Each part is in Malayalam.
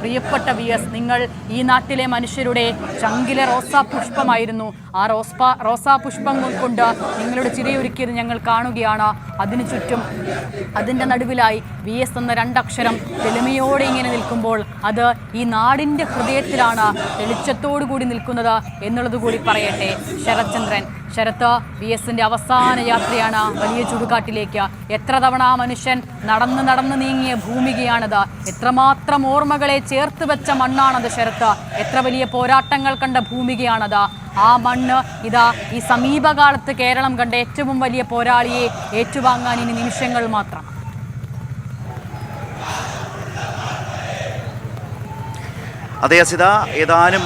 പ്രിയപ്പെട്ട വി എസ് നിങ്ങൾ ഈ നാട്ടിലെ മനുഷ്യരുടെ ചങ്കിലെ റോസാ പുഷ്പമായിരുന്നു. ആ റോസ്പ റോസാ പുഷ്പം കൊണ്ട് നിങ്ങളുടെ ചിരയൊരുക്കിയത് ഞങ്ങൾ കാണുകയാണ്. അതിനു ചുറ്റും അതിന്റെ നടുവിലായി വി എസ് എന്ന രണ്ടക്ഷരം തെളിമയോടെ ഇങ്ങനെ നിൽക്കുമ്പോൾ അത് ഈ നാടിന്റെ ഹൃദയത്തിലാണ് വെളിച്ചത്തോടു കൂടി നിൽക്കുന്നത് എന്നുള്ളത് കൂടി പറയട്ടെ. ശരത്ചന്ദ്രൻ ശരത്ത് വി എസിന്റെ അവസാന യാത്രയാണ് വലിയ ചുടുകാട്ടിലേക്ക്. എത്ര തവണ ആ മനുഷ്യൻ നടന്ന് നടന്ന് നീങ്ങിയ ഭൂമികയാണിത്? എത്രമാത്രം ഓർമ്മകളെ ചേർത്ത് വെച്ച മണ്ണാണത് ശരത്ത്? എത്ര വലിയ പോരാട്ടങ്ങൾ കണ്ട ഭൂമികയാണത്? ആ മണ്ണ് ഇതാ ഈ സമീപകാലത്ത് കേരളം കണ്ട ഏറ്റവും വലിയ പോരാളിയെ ഏറ്റുവാങ്ങാൻ ഇനി നിമിഷങ്ങൾ മാത്രം. അതേ അസിത ഏതാനും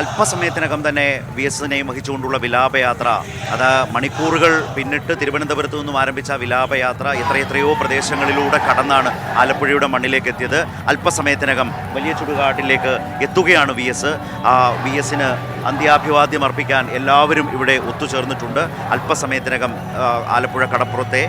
അല്പസമയത്തിനകം തന്നെ വി എസ് എസിനെയും വഹിച്ചുകൊണ്ടുള്ള വിലാപയാത്ര അത് മണിക്കൂറുകൾ പിന്നിട്ട് തിരുവനന്തപുരത്തു നിന്നും ആരംഭിച്ച വിലാപയാത്ര എത്രയെത്രയോ പ്രദേശങ്ങളിലൂടെ കടന്നാണ് ആലപ്പുഴയുടെ മണ്ണിലേക്ക് എത്തിയത് അല്പസമയത്തിനകം വലിയ ചുടുകാട്ടിലേക്ക് എത്തുകയാണ് വി എസ് ആ വി എസിന് അന്ത്യാഭിവാദ്യം അർപ്പിക്കാൻ എല്ലാവരും ഇവിടെ ഒത്തുചേർന്നിട്ടുണ്ട്. അല്പസമയത്തിനകം ആലപ്പുഴ കടപ്പുറത്തെ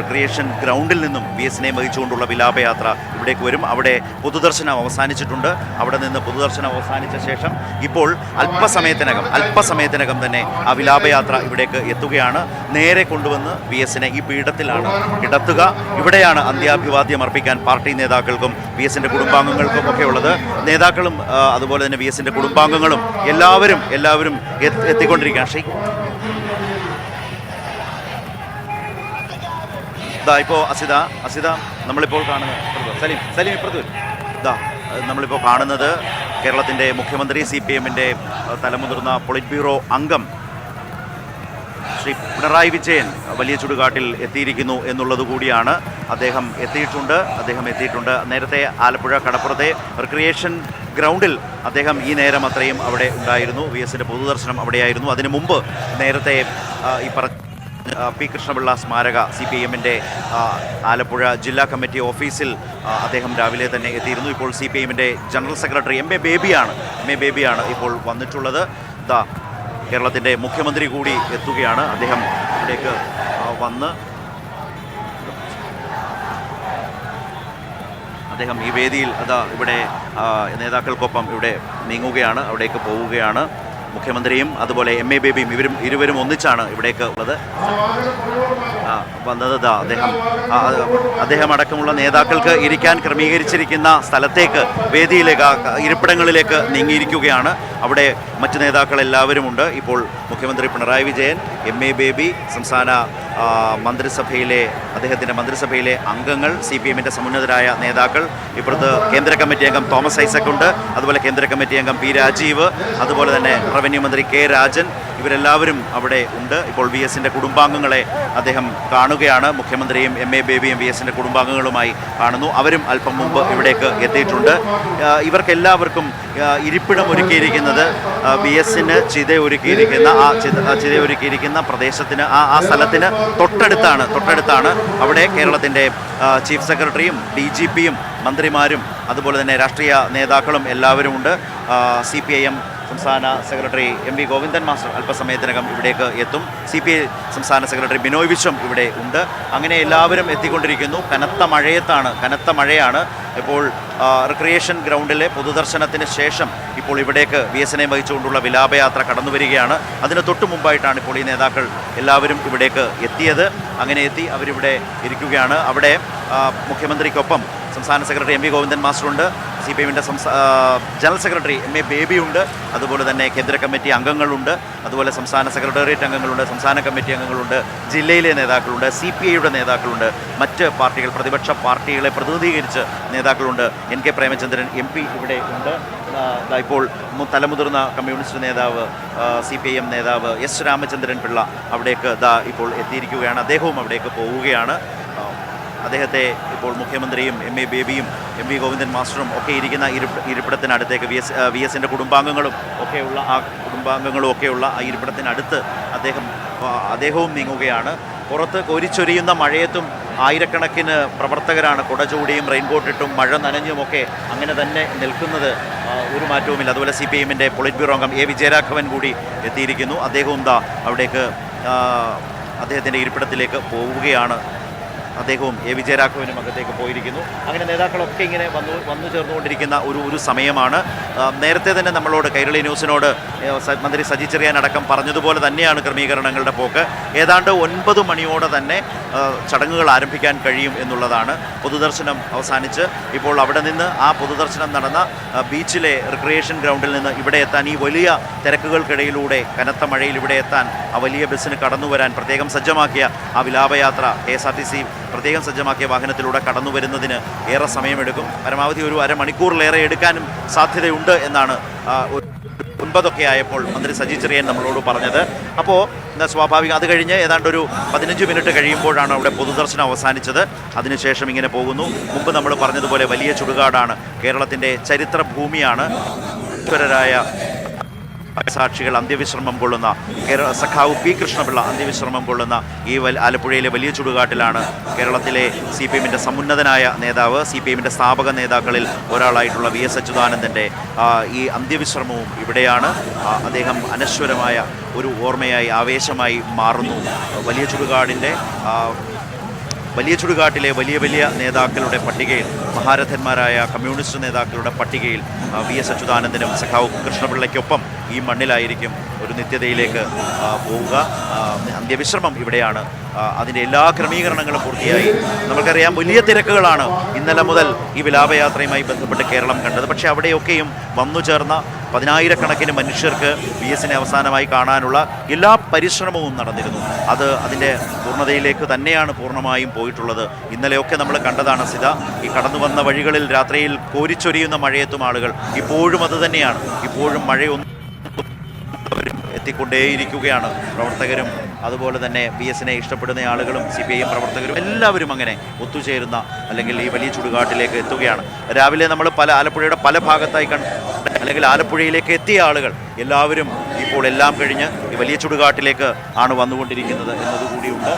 റിക്രിയേഷൻ ഗ്രൗണ്ടിൽ നിന്നും വി എസിനെ വഹിച്ചുകൊണ്ടുള്ള വിലാപയാത്ര ഇവിടേക്ക് വരും. അവിടെ പൊതുദർശനം അവസാനിച്ചിട്ടുണ്ട്. അവിടെ നിന്ന് പൊതുദർശനം അവസാനിച്ച ശേഷം ഇപ്പോൾ അല്പസമയത്തിനകം അല്പസമയത്തിനകം തന്നെ ആ വിലാപയാത്ര ഇവിടേക്ക് എത്തുകയാണ്. നേരെ കൊണ്ടുവന്ന് വി എസിനെ ഈ പീഠത്തിലാണ് കിടത്തുക. ഇവിടെയാണ് അന്ത്യാഭിവാദ്യം അർപ്പിക്കാൻ പാർട്ടി നേതാക്കൾക്കും വി എസിന്റെ കുടുംബാംഗങ്ങൾക്കും ഒക്കെ ഉള്ളത്. നേതാക്കളും അതുപോലെ തന്നെ വി എസിന്റെ കുടുംബാംഗങ്ങളും എല്ലാവരും എല്ലാവരും എത്തി- എത്തിക്കൊണ്ടിരിക്കുകയാണ്. ഷെയ്ഖ് ഇതാ ഇപ്പോൾ അസിത അസിത നമ്മളിപ്പോൾ കാണുന്നത്. സലീം സലീം ഇപ്പുറത്ത് വരും ഇതാ നമ്മളിപ്പോൾ കാണുന്നത് കേരളത്തിന്റെ മുഖ്യമന്ത്രി സി പി എമ്മിന്റെ തലമുതിർന്ന പൊളിറ്റ് ബ്യൂറോ അംഗം ശ്രീ പിണറായി വിജയൻ വലിയ ചുടുകാട്ടിൽ എത്തിയിരിക്കുന്നു എന്നുള്ളത് കൂടിയാണ്. അദ്ദേഹം എത്തിയിട്ടുണ്ട് അദ്ദേഹം എത്തിയിട്ടുണ്ട് നേരത്തെ ആലപ്പുഴ കടപ്പുറത്തെ റിക്രിയേഷൻ ഗ്രൗണ്ടിൽ അദ്ദേഹം ഈ നേരം അത്രയും അവിടെ ഉണ്ടായിരുന്നു. വി എസിന്റെ പൊതുദർശനം അവിടെയായിരുന്നു. അതിനു മുമ്പ് നേരത്തെ ഈ പറ ആ, പി കൃഷ്ണപിള്ള സ്മാരക സി പി എമ്മിന്റെ ആലപ്പുഴ ജില്ലാ കമ്മിറ്റി ഓഫീസിൽ അദ്ദേഹം രാവിലെ തന്നെ എത്തിയിരുന്നു. ഇപ്പോൾ സി പി എമ്മിന്റെ ജനറൽ സെക്രട്ടറി എം എ ബേബിയാണ് എം എ ബേബിയാണ് ഇപ്പോൾ വന്നിട്ടുള്ളത്. ദാ കേരളത്തിന്റെ മുഖ്യമന്ത്രി കൂടി എത്തുകയാണ്. അദ്ദേഹം ഇവിടേക്ക് വന്ന് അദ്ദേഹം ഈ വേദിയിൽ അതാ ഇവിടെ നേതാക്കൾക്കൊപ്പം ഇവിടെ നീങ്ങുകയാണ് അവിടേക്ക് പോവുകയാണ്. മുഖ്യമന്ത്രിയും അതുപോലെ എം എ ബേബിയും ഇവരും ഇരുവരും ഒന്നിച്ചാണ് ഇവിടേക്ക് ഉള്ളത്. വന്നത് അദ്ദേഹം. അദ്ദേഹം അടക്കമുള്ള നേതാക്കൾക്ക് ഇരിക്കാൻ ക്രമീകരിച്ചിരിക്കുന്ന സ്ഥലത്തേക്ക് വേദിയിലേക്ക് ഇരിപ്പിടങ്ങളിലേക്ക് നീങ്ങിയിരിക്കുകയാണ്. അവിടെ മറ്റ് ഉണ്ട് ഇപ്പോൾ മുഖ്യമന്ത്രി പിണറായി വിജയൻ എം എ ബേബി സംസ്ഥാന മന്ത്രിസഭയിലെ അദ്ദേഹത്തിന്റെ മന്ത്രിസഭയിലെ അംഗങ്ങൾ സി പി എമ്മിന്റെ സമുന്നതരായ നേതാക്കൾ ഇപ്പുറത്ത് കേന്ദ്ര കമ്മിറ്റി അംഗം തോമസ് ഐസക് ഉണ്ട് അതുപോലെ കേന്ദ്ര കമ്മിറ്റി അംഗം പി രാജീവ് അതുപോലെ തന്നെ റവന്യൂ മന്ത്രി കെ രാജൻ ഇവരെല്ലാവരും അവിടെ ഉണ്ട്. ഇപ്പോൾ വി എസിന്റെ കുടുംബാംഗങ്ങളെ അദ്ദേഹം കാണുകയാണ്. മുഖ്യമന്ത്രിയും എം എ ബേബിയും വി എസിന്റെ കുടുംബാംഗങ്ങളുമായി കാണുന്നു. അവരും അല്പം മുമ്പ് ഇവിടേക്ക് എത്തിയിട്ടുണ്ട്. ഇവർക്കെല്ലാവർക്കും ഇരിപ്പിടം ഒരുക്കിയിരിക്കുന്നത് ബി എസിന് ചിത ഒരുക്കിയിരിക്കുന്ന ആ ചിത ആ ചിത ഒരുക്കിയിരിക്കുന്ന പ്രദേശത്തിന് ആ ആ സ്ഥലത്തിന് തൊട്ടടുത്താണ് തൊട്ടടുത്താണ് അവിടെ കേരളത്തിന്റെ ചീഫ് സെക്രട്ടറിയും ഡി ജി പിയും മന്ത്രിമാരും അതുപോലെ തന്നെ രാഷ്ട്രീയ നേതാക്കളും എല്ലാവരും ഉണ്ട് സി പി ഐ എം സംസ്ഥാന secretary M V Govindan master അല്പസമയത്തിനകം ഇവിടേക്ക് എത്തും. സി പി ഐ സംസ്ഥാന സെക്രട്ടറി ബിനോയ് വിശ്വം ഇവിടെ ഉണ്ട്. അങ്ങനെ എല്ലാവരും എത്തിക്കൊണ്ടിരിക്കുന്നു. കനത്ത മഴയത്താണ് കനത്ത മഴയാണ്. ഇപ്പോൾ റിക്രിയേഷൻ ഗ്രൗണ്ടിലെ പൊതുദർശനത്തിന് ശേഷം ഇപ്പോൾ ഇവിടേക്ക് വി എസ് എനെ വഹിച്ചുകൊണ്ടുള്ള വിലാപയാത്ര കടന്നു വരികയാണ് അതിന് തൊട്ട് മുമ്പായിട്ടാണ് ഇപ്പോൾ ഈ നേതാക്കൾ എല്ലാവരും ഇവിടേക്ക് എത്തിയത്. അങ്ങനെ എത്തി അവരിവിടെ ഇരിക്കുകയാണ്. അവിടെ മുഖ്യമന്ത്രിക്കൊപ്പം സംസ്ഥാന സെക്രട്ടറി എം വി ഗോവിന്ദൻ മാസ്റ്ററുണ്ട് സി പി എമ്മിന്റെ ജനറൽ സെക്രട്ടറി എം എ ബേബിയുണ്ട്. അതുപോലെ തന്നെ കേന്ദ്ര കമ്മിറ്റി അംഗങ്ങളുണ്ട്. അതുപോലെ സംസ്ഥാന സെക്രട്ടേറിയറ്റ് അംഗങ്ങളുണ്ട് സംസ്ഥാന കമ്മിറ്റി അംഗങ്ങളുണ്ട് ജില്ലയിലെ നേതാക്കളുണ്ട് സി പി ഐയുടെ നേതാക്കളുണ്ട് മറ്റ് പാർട്ടികൾ പ്രതിപക്ഷ പാർട്ടികളെ പ്രതിനിധീകരിച്ച് നേതാക്കളുണ്ട്. N K Premachandran M P ഇവിടെ ഉണ്ട്. ഇപ്പോൾ തലമുതിർന്ന കമ്മ്യൂണിസ്റ്റ് നേതാവ് സി പി ഐ എം നേതാവ് എസ് രാമചന്ദ്രൻ പിള്ള അവിടേക്ക് ദാ ഇപ്പോൾ എത്തിയിരിക്കുകയാണ്. അദ്ദേഹവും അവിടേക്ക് പോവുകയാണ്. അദ്ദേഹത്തെ ഇപ്പോൾ മുഖ്യമന്ത്രിയും എം എ ബേബിയും എം വി ഗോവിന്ദൻ മാസ്റ്ററും ഒക്കെ ഇരിക്കുന്ന ഇരിപ്പ ഇരിപ്പിടത്തിനടുത്തേക്ക് വി എസ് വി എസിന്റെ കുടുംബാംഗങ്ങളും ഒക്കെയുള്ള ആ കുടുംബാംഗങ്ങളും ഒക്കെയുള്ള ആ ഇരിപ്പിടത്തിനടുത്ത് അദ്ദേഹം അദ്ദേഹവും നീങ്ങുകയാണ്. പുറത്ത് കോരിച്ചൊരിയുന്ന മഴയത്തും ആയിരക്കണക്കിന് പ്രവർത്തകരാണ് കുടചൂടിയും റെയിൻകോട്ടിട്ടും മഴ നനഞ്ഞുമൊക്കെ അങ്ങനെ തന്നെ നിൽക്കുന്നത് ഒരു മാറ്റവുമില്ല. അതുപോലെ സി പി എമ്മിന്റെ പൊളിറ്റ് ബ്യൂറോ അംഗം എ വിജയരാഘവൻ കൂടി എത്തിയിരിക്കുന്നു. അദ്ദേഹവും ദാ അവിടേക്ക് അദ്ദേഹത്തിന്റെ ഇരിപ്പിടത്തിലേക്ക് പോവുകയാണ്. അദ്ദേഹവും എ. വിജയരാഘവനും അകത്തേക്ക് പോയിരിക്കുന്നു. അങ്ങനെ നേതാക്കളൊക്കെ ഇങ്ങനെ വന്നു വന്നു ചേർന്നുകൊണ്ടിരിക്കുന്ന ഒരു ഒരു സമയമാണ്. നേരത്തെ തന്നെ നമ്മളോട് കൈരളി ന്യൂസിനോട് മന്ത്രി സജി ചെറിയാൻ അടക്കം പറഞ്ഞതുപോലെ തന്നെയാണ് ക്രമീകരണങ്ങളുടെ പോക്ക്. ഏതാണ്ട് ഒൻപത് മണിയോടെ തന്നെ ചടങ്ങുകൾ ആരംഭിക്കാൻ കഴിയും എന്നുള്ളതാണ് പൊതുദർശനം അവസാനിച്ച്. ഇപ്പോൾ അവിടെ നിന്ന് ആ പൊതുദർശനം നടന്ന ബീച്ചിലെ റിക്രിയേഷൻ ഗ്രൗണ്ടിൽ നിന്ന് ഇവിടെ എത്താൻ ഈ വലിയ തിരക്കുകൾക്കിടയിലൂടെ കനത്ത മഴയിൽ ഇവിടെ എത്താൻ ആ വലിയ ബസ്സിന് കടന്നു വരാൻ പ്രത്യേകം സജ്ജമാക്കിയ ആ വിലാപയാത്ര K S R T C പ്രത്യേകം സജ്ജമാക്കിയ വാഹനത്തിലൂടെ കടന്നു വരുന്നതിന് ഏറെ സമയമെടുക്കും. പരമാവധി ഒരു അരമണിക്കൂറിലേറെ എടുക്കാനും സാധ്യതയുണ്ട് എന്നാണ് ഒൻപതൊക്കെ ആയപ്പോൾ മന്ത്രി സജി ചെറിയൻ നമ്മളോട് പറഞ്ഞത്. അപ്പോൾ സ്വാഭാവികം അത് കഴിഞ്ഞ് ഏതാണ്ട് ഒരു പതിനഞ്ച് മിനിറ്റ് കഴിയുമ്പോഴാണ് അവിടെ പൊതുദർശനം അവസാനിച്ചത്. അതിനുശേഷം ഇങ്ങനെ പോകുന്നു. മുമ്പ് നമ്മൾ പറഞ്ഞതുപോലെ വലിയ ചുടുകാടാണ്. കേരളത്തിന്റെ ചരിത്ര ഭൂമിയാണ്. ഈശ്വരരായ സാക്ഷികൾ അന്ത്യവിശ്രമം കൊള്ളുന്ന കേരള സഖാവ് പി കൃഷ്ണപിള്ള അന്ത്യവിശ്രമം കൊള്ളുന്ന ഈ ആലപ്പുഴയിലെ വലിയ ചുടുകാട്ടിലാണ് കേരളത്തിലെ സി പി എമ്മിന്റെ സമുന്നതനായ നേതാവ് സി പി എമ്മിന്റെ സ്ഥാപക നേതാക്കളിൽ ഒരാളായിട്ടുള്ള വി എസ് അച്യുതാനന്ദന്റെ ഈ അന്ത്യവിശ്രമവും ഇവിടെയാണ്. അദ്ദേഹം അനശ്വരമായ ഒരു ഓർമ്മയായി ആവേശമായി മാറുന്നു. വലിയ ചുടുകാടിന്റെ വലിയ ചുടുകാട്ടിലെ വലിയ വലിയ നേതാക്കളുടെ പട്ടികയിൽ മഹാരഥന്മാരായ കമ്മ്യൂണിസ്റ്റ് നേതാക്കളുടെ പട്ടികയിൽ വി എസ് അച്യുതാനന്ദനും സഖാവ് കൃഷ്ണപിള്ളയ്ക്കൊപ്പം ഈ മണ്ണിലായിരിക്കും ഒരു നിത്യതയിലേക്ക് പോവുക. അന്ത്യവിശ്രമം ഇവിടെയാണ്. അതിന്റെ എല്ലാ ക്രമീകരണങ്ങളും പൂർത്തിയായി. നമുക്കറിയാം വലിയ തിരക്കുകളാണ് ഇന്നലെ മുതൽ ഈ വിലാപയാത്രയുമായി ബന്ധപ്പെട്ട് കേരളം കണ്ടത്. പക്ഷേ അവിടെയൊക്കെയും വന്നു ചേർന്ന പതിനായിരക്കണക്കിന് മനുഷ്യർക്ക് വി എസിനെ അവസാനമായി കാണാനുള്ള എല്ലാ പരിശ്രമവും നടന്നിരുന്നു. അത് അതിന്റെ പൂർണതയിലേക്ക് തന്നെയാണ് പൂർണമായും പോയിട്ടുള്ളത്. ഇന്നലെയൊക്കെ നമ്മൾ കണ്ടതാണ് സിത ഈ കടന്നു വന്ന വഴികളിൽ രാത്രിയിൽ കോരിച്ചൊരിയുന്ന മഴയെത്തും ആളുകൾ. ഇപ്പോഴും അത് തന്നെയാണ്. ഇപ്പോഴും മഴയൊന്നും എത്തിക്കൊണ്ടേയിരിക്കുകയാണ്. പ്രവർത്തകരും അതുപോലെ തന്നെ ബി എസിനെ ഇഷ്ടപ്പെടുന്ന ആളുകളും സി പി ഐ എം പ്രവർത്തകരും എല്ലാവരും അങ്ങനെ ഒത്തുചേരുന്ന അല്ലെങ്കിൽ ഈ വലിയ ചുടുകാട്ടിലേക്ക് എത്തുകയാണ്. രാവിലെ നമ്മൾ പല ആലപ്പുഴയുടെ പല ഭാഗത്തായി കണ്ട് അല്ലെങ്കിൽ ആലപ്പുഴയിലേക്ക് എത്തിയ ആളുകൾ എല്ലാവരും ഇപ്പോൾ എല്ലാം കഴിഞ്ഞ് ഈ വലിയ ചുടുകാട്ടിലേക്ക് ആണ് വന്നുകൊണ്ടിരിക്കുന്നത് എന്നതുകൂടിയുണ്ട്.